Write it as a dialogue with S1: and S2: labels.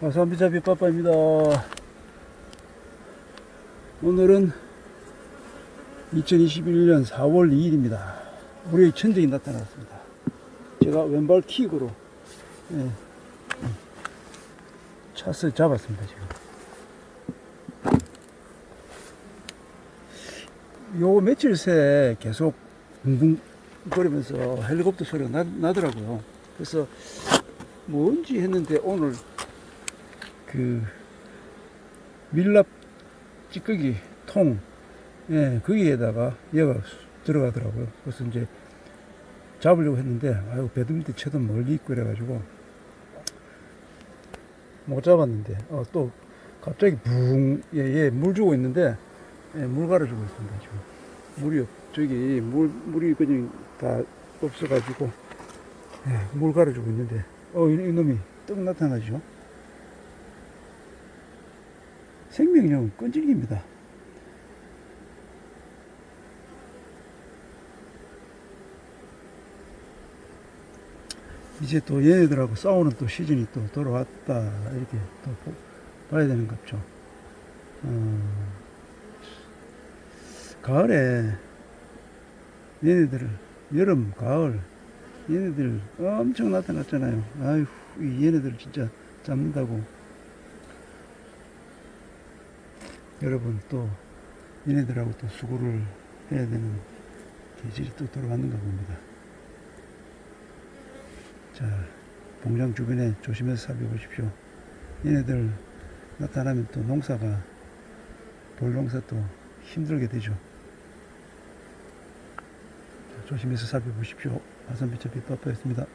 S1: 아산비자 비빠빠입니다. 오늘은 2021년 4월 2일입니다. 우리의 천적이 나타났습니다. 제가 왼발 킥으로 예, 찻을 잡았습니다. 지금. 요 며칠 새 계속 붕붕 거리면서 헬리콥터 소리가 나, 나더라고요. 그래서 뭔지 했는데 오늘 그 밀랍 찌꺼기 통, 예, 거기에다가 얘가 들어가더라고요. 그래서 이제 잡으려고 했는데, 아유, 배드 밑에 채도 멀리 있고 그래가지고 못 잡았는데, 어, 또 갑자기 붕, 예, 예, 물 주고 있는데, 예, 물 갈아주고 있습니다, 지금. 물이, 없- 저기, 물, 물이 그냥 다 없어가지고, 예, 물 갈아주고 있는데, 어, 이, 이놈이 떡 나타나죠. 생명력은 끈질깁니다. 이제 또 얘네들하고 싸우는 또 시즌이 또 돌아왔다 이렇게 또 보- 봐야 되는 것 같죠. 어, 가을에 얘네들을 여름 가을 얘네들 엄청 나타났잖아요. 아휴 이 얘네들 진짜 잡는다고 여러분 또 얘네들하고 또 수고를 해야 되는 계절이 또 돌아왔는가 봅니다. 자, 봉장 주변에 조심해서 살펴보십시오. 얘네들 나타나면 또 농사가 볼 농사 또 힘들게 되죠. 자, 조심해서 살펴보십시오. 아산비차 빛바빠였습니다.